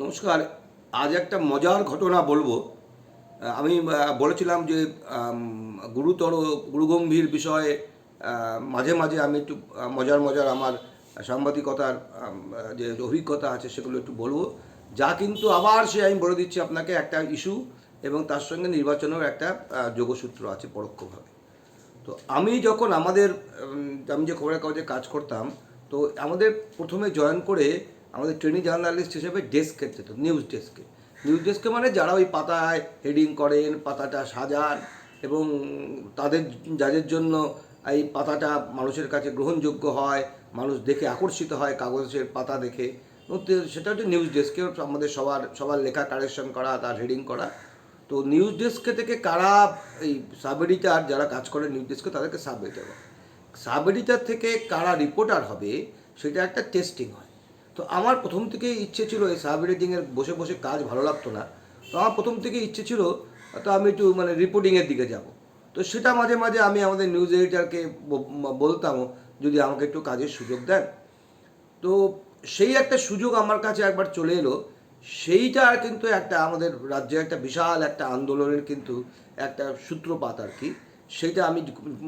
নমস্কার, আজ একটা মজার ঘটনা বলব। আমি বলেছিলাম যে গুরুতর, গুরুগম্ভীর বিষয়ে মাঝে মাঝে আমি একটু মজার মজার আমার সাংবাদিকতার যে অভিজ্ঞতা আছে সেগুলো একটু বলব। যা কিন্তু আবার সে আমি বলে দিচ্ছি আপনাকে একটা ইস্যু এবং তার সঙ্গে নির্বাচনের একটা যোগসূত্র আছে পরোক্ষভাবে। তো আমি যখন আমাদের আমি যে খবরের কাগজে কাজ করতাম, তো আমাদের প্রথমে জয়েন করে আমাদের ট্রেনিং জার্নালিস্ট হিসেবে ডেস্কে যেত নিউজ ডেস্কে নিউজ ডেস্কে মানে যারা ওই পাতায় হেডিং করেন, পাতাটা সাজান এবং তাদের যাদের জন্য এই পাতাটা মানুষের কাছে গ্রহণযোগ্য হয়, মানুষ দেখে আকর্ষিত হয় কাগজের পাতা দেখে সেটা হচ্ছে নিউজ ডেস্কে আমাদের সবার সবার লেখা কারেকশন করা, তার হেডিং করা। তো নিউজ ডেস্কে থেকে কারা এই সাব এডিটার যারা কাজ করে নিউজ ডেস্কে তাদেরকে সাব এডিটার সাব এডিটার থেকে কারা রিপোর্টার হবে, সেটা একটা টেস্টিং হয়। তো আমার প্রথম থেকেই ইচ্ছে ছিল এই সাব এডিটিংয়ের বসে বসে কাজ ভালো লাগতো না। তো আমার প্রথম থেকেই ইচ্ছে ছিল, তো আমি একটু মানে রিপোর্টিংয়ের দিকে যাব। তো সেটা মাঝে মাঝে আমি আমাদের নিউজ এডিটারকে বলতাম, যদি আমাকে একটু কাজের সুযোগ দেন। তো সেই একটা সুযোগ আমার কাছে একবার চলে এলো। সেইটা কিন্তু একটা আমাদের রাজ্যে একটা বিশাল একটা আন্দোলনের কিন্তু একটা সূত্রপাত আর কি। সেইটা আমি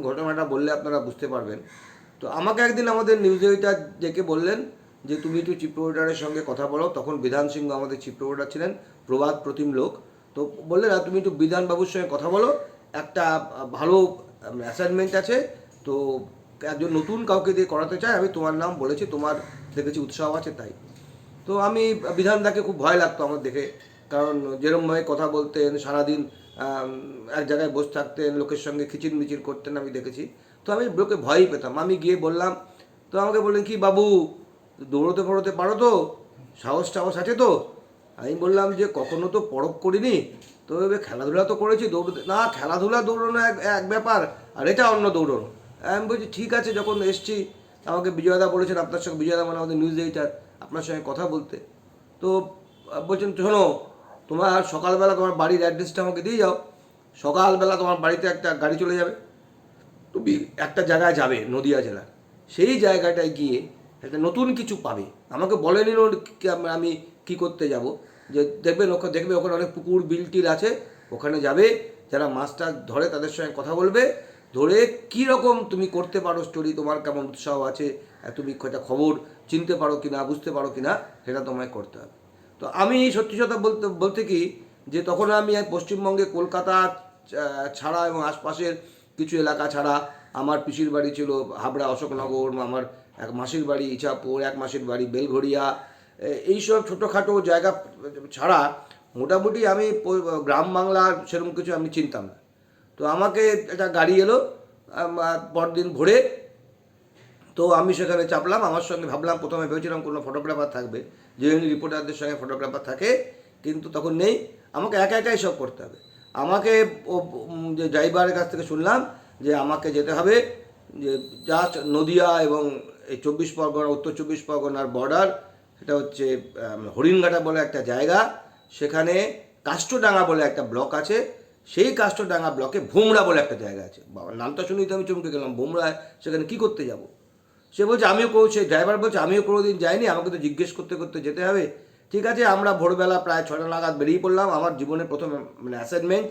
ঘটনাটা বললে আপনারা বুঝতে পারবেন। তো আমাকে একদিন আমাদের নিউজ এডিটার ডেকে বললেন যে তুমি একটু চিফ রিপোর্টারের সঙ্গে কথা বলো, তখন বিধান সিংহ আমাদের চিফ রিপোর্টার ছিলেন প্রবাদ প্রতিম লোক। তো বললেন, "আর তুমি একটু বিধানবাবুর সঙ্গে কথা বলো, একটা ভালো অ্যাসাইনমেন্ট আছে, তো একজন নতুন কাউকে দিয়ে করাতে চাই আমি তোমার নাম বলেছি, তোমার দেখেছি উৎসাহ আছে তাই। তো আমি বিধানদাকে খুব ভয় লাগতো আমার দেখে, কারণ যেরমভাবে কথা বলতেন, সারাদিন এক জায়গায় বসে থাকতেন, লোকের সঙ্গে খিচির মিচির করতেন আমি দেখেছি। তো আমি লোকে ভয়ই পেতাম। আমি গিয়ে বললাম, তো আমাকে বললেন, কি বাবু দৌড়তে ফৌড়তে পারো তো? সাহস টাহস আছে তো? আমি বললাম যে, কখনো তো পরখ করিনি। তো এবার খেলাধুলা তো করেছি দৌড়তে। না, খেলাধুলা দৌড়ানো এক এক ব্যাপার, আর এটা অন্য দৌড়ানো। আমি বলছি, ঠিক আছে, যখন এসছি, আমাকে বিজয়দা বলেছেন, আপনার সঙ্গে বিজয়দা মানে আমাদের নিউজ এডিটার আপনার সঙ্গে কথা বলতে। তো বলছেন, শোনো, তোমার সকালবেলা তোমার বাড়ির অ্যাড্রেসটা আমাকে দিয়ে যাও। সকালবেলা তোমার বাড়িতে একটা গাড়ি চলে যাবে। তুমি একটা জায়গায় যাবে, নদিয়া জেলার। সেই জায়গাটায় গিয়ে একটা নতুন কিছু পাবে। আমাকে বলেনি আমি কি করতে যাব। যে দেখবেন ওখানে দেখবে ওখানে অনেক পুকুর, বিল টিল আছে। ওখানে যাবে, যারা মাছটা ধরে তাদের সঙ্গে কথা বলবে। ধরে কী রকম তুমি করতে পারো স্টোরি তোমার কেমন উৎসাহ আছে তুমি একটা খবর চিনতে পারো কি না বুঝতে পারো কি না সেটা তোমায় করতে হবে। তো আমি সত্যি কথা বলতে বলতে কি, যে তখন আমি পশ্চিমবঙ্গে কলকাতা ছাড়া এবং আশপাশের কিছু এলাকা ছাড়া আমার পিসির বাড়ি ছিল হাবড়া, অশোকনগর, আমার এক মাসির বাড়ি ইছাপুর এক মাসির বাড়ি বেলঘড়িয়া এইসব ছোটোখাটো জায়গা ছাড়া মোটামুটি আমি গ্রাম বাংলার সেরকম কিছু আমি চিনতাম না। তো আমাকে একটা গাড়ি এলো পরদিন ভোরে। তো আমি সেখানে চাপলাম, আমার সঙ্গে ভাবলাম প্রথমে ভেবেছিলাম কোনো ফটোগ্রাফার থাকবে, যে রিপোর্টারদের সঙ্গে ফটোগ্রাফার থাকে, কিন্তু তখন নেই। আমাকে একা একাই সব করতে হবে। আমাকে ও যে ড্রাইভারের কাছ থেকে শুনলাম যে আমাকে যেতে হবে, যে জাস্ট নদিয়া এবং এই চব্বিশ পরগনা, উত্তর চব্বিশ পরগনার বর্ডার সেটা হচ্ছে হরিণঘাটা বলে একটা জায়গা, সেখানে কাষ্টডাঙ্গা বলে একটা ব্লক আছে, সেই কাষ্টডাঙ্গা ব্লকে ভোমরা বলে একটা জায়গা আছে। বাবার নামটা শুনেই তো আমি চমকে গেলাম ভোমরায় সেখানে কি করতে যাব? সে বলছে, আমিও সে ড্রাইভার বলছে, আমিও কোনো দিন যাইনি, আমাকে তো জিজ্ঞেস করতে করতে যেতে হবে। ঠিক আছে, আমরা ভোরবেলা প্রায় ছটা নাগাদ বেরিয়ে পড়লাম, আমার জীবনের প্রথম মানে অ্যাসাইনমেন্ট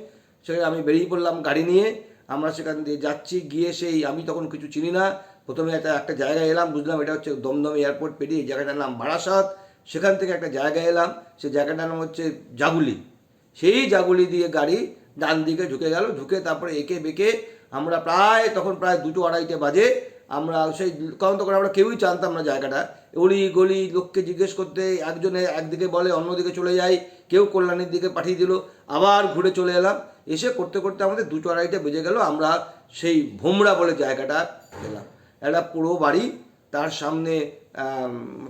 সেখানে আমি বেরিয়ে পড়লাম গাড়ি নিয়ে। আমরা সেখান দিয়ে যাচ্ছি, গিয়ে সেই, আমি তখন কিছু চিনি না প্রথমে একটা একটা জায়গায় এলাম, বুঝলাম এটা হচ্ছে দমদম এয়ারপোর্ট পেরিয়ে এই জায়গাটার নাম বারাসাত। সেখান থেকে একটা জায়গায় এলাম, সেই জায়গাটার নাম হচ্ছে জাগুলি। সেই জাগুলি দিয়ে গাড়ি ডান দিকে ঢুকে গেল ঢুকে তারপরে একে বেঁকে আমরা প্রায়, তখন প্রায় দুটো আড়াইটে বাজে, আমরা সেই, কারণ তখন আমরা কেউই জানতাম না জায়গাটা। অলি গলি লোককে জিজ্ঞেস করতে, একজনে একদিকে বলে, অন্যদিকে চলে যাই, কেউ কল্যাণীর দিকে পাঠিয়ে দিল, আবার ঘুরে চলে এলাম। এসে করতে করতে আমাদের দুটো আড়াইটে বেজে গেল, আমরা সেই ভোমরা বলে জায়গাটা গেলাম একটা পুরো বাড়ি তার সামনে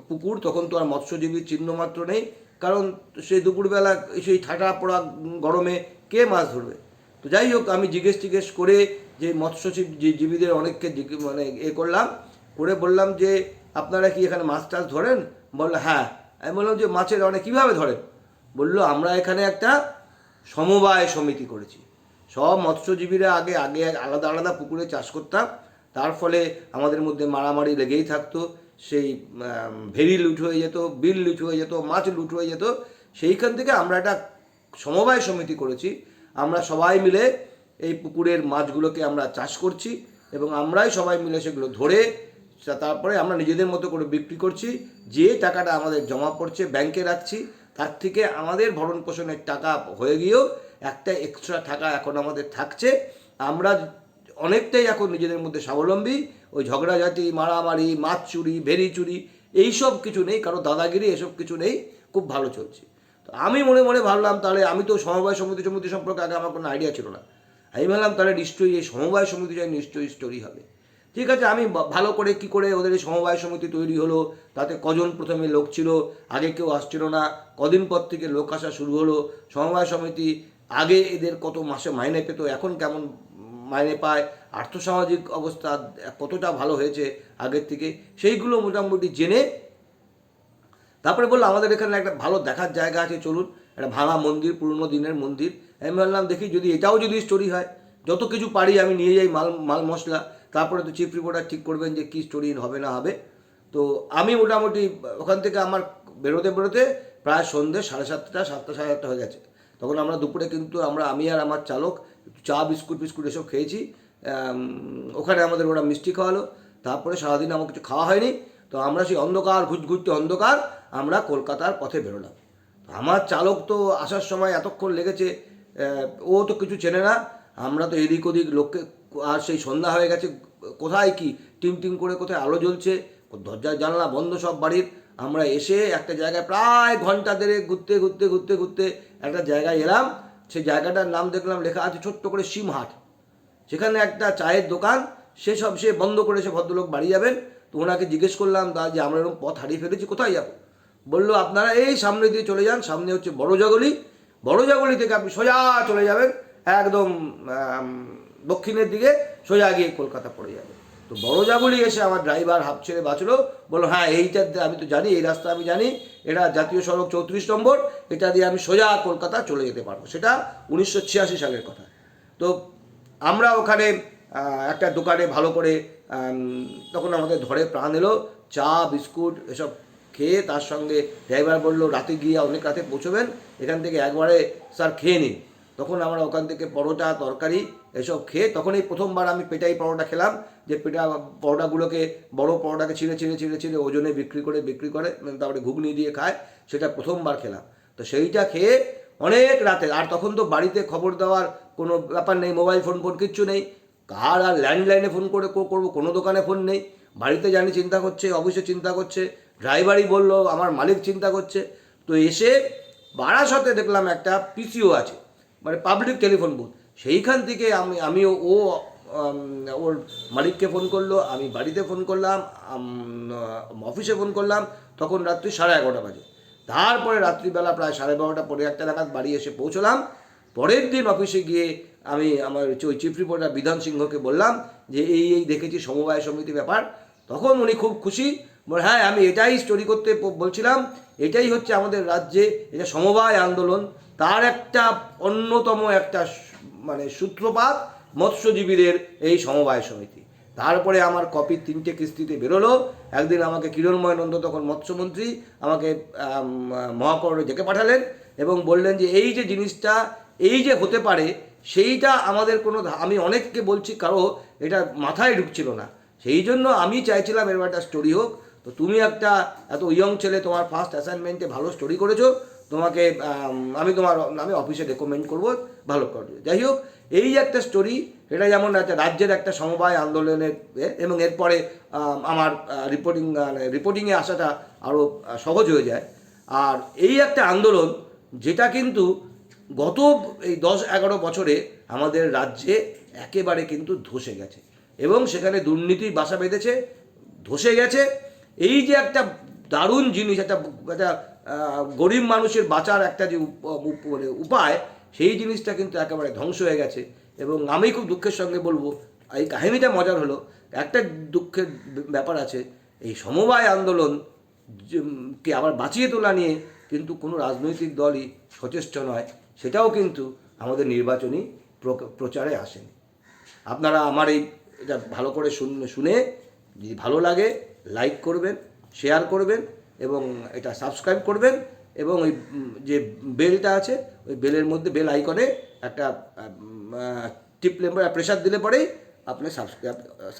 পুকুর, তখন তো আর মৎস্যজীবীর চিহ্ন মাত্র নেই। কারণ সেই দুপুরবেলা সেই ঠাটা পড়া গরমে কে মাছ ধরবে? তো যাই হোক, আমি জিজ্ঞেস টিজ্ঞেস করে যে মৎস্যজীব, যে- জীবীদের অনেককে মানে এ করলাম। করে বললাম যে, আপনারা কি এখানে মাছ টাছ ধরেন? বলল হ্যাঁ। আমি বললাম, যে মাছের অনেক, কীভাবে ধরেন? বলল, আমরা এখানে একটা সমবায় সমিতি করেছি। সব মৎস্যজীবীরা আগে আগে আলাদা আলাদা পুকুরে চাষ করতাম। তার ফলে আমাদের মধ্যে মারামারি লেগেই থাকতো, সেই ভেরি লুট হয়ে যেত, বিল লুট হয়ে যেত, মাছ লুট হয়ে যেত, সেইখান থেকে আমরা একটা সমবায় সমিতি করেছি। আমরা সবাই মিলে এই পুকুরের মাছগুলোকে আমরা চাষ করছি এবং আমরাই সবাই মিলে সেগুলো ধরে তারপরে আমরা নিজেদের মতো করে বিক্রি করছি। যে টাকাটা আমাদের জমা পড়ছে ব্যাংকে রাখছি, তার থেকে আমাদের ভরণ পোষণের টাকা হয়ে গিয়েও একটা এক্সট্রা টাকা এখন আমাদের থাকছে। আমরা অনেকটাই এখন নিজেদের মধ্যে স্বাবলম্বী। ওই ঝগড়াঝাটি, মারামারি, মাছ চুরি ভেরি চুরি, এইসব কিছু নেই, কারও দাদাগিরি, এসব কিছু নেই, খুব ভালো চলছে। তো আমি মনে মনে ভাবলাম, তাহলে আমি তো সমবায় সমিতি সমিতি সম্পর্কে আগে আমার কোনো আইডিয়া ছিল না। আমি ভাবলাম, তাহলে নিশ্চয়ই এই সমবায় সমিতিটা নিশ্চয়ই স্টোরি হবে। ঠিক আছে, আমি ভালো করে কি করে ওদের এই সমবায় সমিতি তৈরি হলো, তাতে কজন প্রথমে লোক ছিল, আগে কেউ আসছিল না, কদিন পর থেকে লোক আসা শুরু হলো, সমবায় সমিতি আগে এদের কত মাসে মাইনে পেত, এখন কেমন মাইনে পায়, আর্থসামাজিক অবস্থা কতটা ভালো হয়েছে আগের থেকে, সেইগুলো মোটামুটি জেনে তারপরে বলল, আমাদের এখানে একটা ভালো দেখার জায়গা আছে, চলুন, একটা ভাঙা মন্দির, পুরনো দিনের মন্দির। আমি বললাম, দেখি, যদি এটাও যদি স্টোরি হয়, যত কিছু পারি আমি নিয়ে যাই মাল মাল মশলা। তারপরে তো চিফ রিপোর্টার ঠিক করবেন যে কী স্টোরি হবে না হবে। তো আমি মোটামুটি ওখান থেকে আমার বেরোতে বেরোতে প্রায় সন্ধ্যে সাড়ে সাতটা সাতটা, সাড়ে আটটা হয়ে গেছে। তখন আমরা দুপুরে কিন্তু আমরা, আমি আর আমার চালক চা বিস্কুট ফিস্কুট এসব খেয়েছি। ওখানে আমাদের ওরা মিষ্টি খাওয়ালো। তারপরে সারাদিন আমার কিছু খাওয়া হয়নি। তো আমরা সেই অন্ধকার ঘুর ঘুরতে অন্ধকার, আমরা কলকাতার পথে বেরোলাম। আমার চালক তো আসার সময় এতক্ষণ লেগেছে ও তো কিছু চেনে না। আমরা তো এদিক ওদিক লোককে, আর সেই সন্ধ্যা হয়ে গেছে, কোথায় কি? টিম টিম করে কোথায় আলো জ্বলছে? দরজা জানলা বন্ধ সব বাড়ির। আমরা এসে একটা জায়গায় প্রায় ঘণ্টা দেড়ে ঘুরতে ঘুরতে ঘুরতে ঘুরতে একটা জায়গায় এলাম। সেই জায়গাটার নাম দেখলাম, লেখা আছে ছোট্ট করে সিমহাট। সেখানে একটা চায়ের দোকান, সে সব সে বন্ধ করে সে ভদ্রলোক বাড়ি যাবেন। তো ওনাকে জিজ্ঞেস করলাম দা যে আমরা এরকম পথ হারিয়ে ফেলেছি, কোথায় যাব? বলল, আপনারা এই সামনে দিয়ে চলে যান, সামনে হচ্ছে বড় জাগলি। বড় জাগলি থেকে আপনি সোজা চলে যাবেন, একদম দক্ষিণের দিকে সোজা গিয়ে কলকাতা পড়ে যাবে তো বড় জাগলি এসে আমার ড্রাইভার হাফ ছেড়ে বাঁচলো, বলল হ্যাঁ এইটা আমি তো জানি, এই রাস্তা আমি জানি, এটা জাতীয় সড়ক চৌত্রিশ নম্বর, এটা দিয়ে আমি সোজা কলকাতা চলে যেতে পারব। সেটা উনিশশো ছিয়াশি সালের কথা। তো আমরা ওখানে একটা দোকানে ভালো করে তখন আমাদের ধরে প্রাণ এলো, চা, বিস্কুট এসব খেয়ে তার সঙ্গে ড্রাইভার বলল, রাতে গিয়ে অনেক রাতে পৌঁছবেন, এখান থেকে একবারে স্যার খেয়ে নিন। তখন আমরা ওখান থেকে পরোটা, তরকারি এসব খেয়ে তখন এই প্রথমবার আমি পেটাই পরোটা খেলাম, যে পেটা পরোটাগুলোকে বড় পরোটাকে ছিঁড়ে ছিঁড়ে ছিঁড়ে ছিঁড়ে ওজনে বিক্রি করে বিক্রি করে মানে তারপরে ঘুগনি দিয়ে খায়, সেটা প্রথমবার খেলাম। তো সেইটা খেয়ে অনেক রাতে, আর তখন তো বাড়িতে খবর দেওয়ার কোনো ব্যাপার নেই, মোবাইল ফোন ফোন কিচ্ছু নেই, কার আর ল্যান্ডলাইনে ফোন করে কো- করব, কোনো দোকানে ফোন নেই, বাড়িতে জানি চিন্তা করছে, অফিসে চিন্তা করছে, ড্রাইভারই বলল, আমার মালিক চিন্তা করছে। তো এসে বারাসতে দেখলাম একটা পিসিও আছে মানে পাবলিক টেলিফোন বুথ সেইখান থেকে আমি আমি ও ওর মালিককে ফোন করল, আমি বাড়িতে ফোন করলাম অফিসে ফোন করলাম, তখন রাত্রি সাড়ে এগারোটা বাজে। তারপরে রাত্রিবেলা প্রায় সাড়ে বারোটা, পরে একটা নাগাদ বাড়ি এসে পৌঁছলাম। পরের দিন অফিসে গিয়ে আমি আমার ওই চিফ রিপোর্টার বিধান সিংহকে বললাম যে, এই এই দেখেছি সমবায় সমিতি ব্যাপার। তখন উনি খুব খুশি হ্যাঁ আমি এটাই স্টোরি করতে বলছিলাম, এটাই হচ্ছে আমাদের রাজ্যে, এটা সমবায় আন্দোলন। তার একটা অন্যতম একটা মানে সূত্রপাত মৎস্যজীবীদের এই সমবায় সমিতি। তারপরে আমার কপি তিনটে কিস্তিতে বেরোলো। একদিন আমাকে কিরণময় নন্দ তখন মৎস্যমন্ত্রী আমাকে আম, মহাকরণে ডেকে পাঠালেন এবং বললেন যে এই যে জিনিসটা এই যে হতে পারে সেইটা আমাদের কোনো আমি অনেককে বলছি কারও এটা মাথায় ঢুকছিল না। সেই জন্য আমি চাইছিলাম এরকম একটা স্টোরি হোক। তো তুমি একটা এত ইয়ং ছেলে তোমার ফার্স্ট অ্যাসাইনমেন্টে ভালো স্টোরি করেছ। তোমাকে, আমি তোমার, আমি অফিসে রেকমেন্ড করব, ভালো করবে যাই হোক, এই একটা স্টোরি এটা যেমন একটা রাজ্যের একটা সমবায় আন্দোলনের এবং এরপরে আমার রিপোর্টিং রিপোর্টিংয়ে আসাটা আরও সহজ হয়ে যায়। আর এই একটা আন্দোলন, যেটা কিন্তু গত এই দশ এগারো বছরে আমাদের রাজ্যে একেবারে কিন্তু ধসে গেছে। এবং সেখানে দুর্নীতি বাসা বেঁধেছে, ধসে গেছে। এই যে একটা দারুণ জিনিস, একটা একটা গরিব মানুষের বাঁচার একটা যে মানে উপায়, সেই জিনিসটা কিন্তু একেবারে ধ্বংস হয়ে গেছে। এবং আমি খুব দুঃখের সঙ্গে বলব, এই কাহিনীটা মজার হলো, একটা দুঃখের ব্যাপার আছে, এই সমবায় আন্দোলন কে আবার বাঁচিয়ে তোলা নিয়ে কিন্তু কোনো রাজনৈতিক দলই সচেষ্ট নয়, সেটাও কিন্তু আমাদের নির্বাচনী প্র- প্রচারে আসেনি। আপনারা আমার এই এটা ভালো করে শুন- শুনে যদি ভালো লাগে লাইক করবেন শেয়ার করবেন এবং এটা সাবস্ক্রাইব করবেন এবং ওই যে বেলটা আছে, ওই বেলের মধ্যে, বেল আইকনে একটা টিপ প্রেশার দিলে পরেই আপনি সাবস্ক্রাইব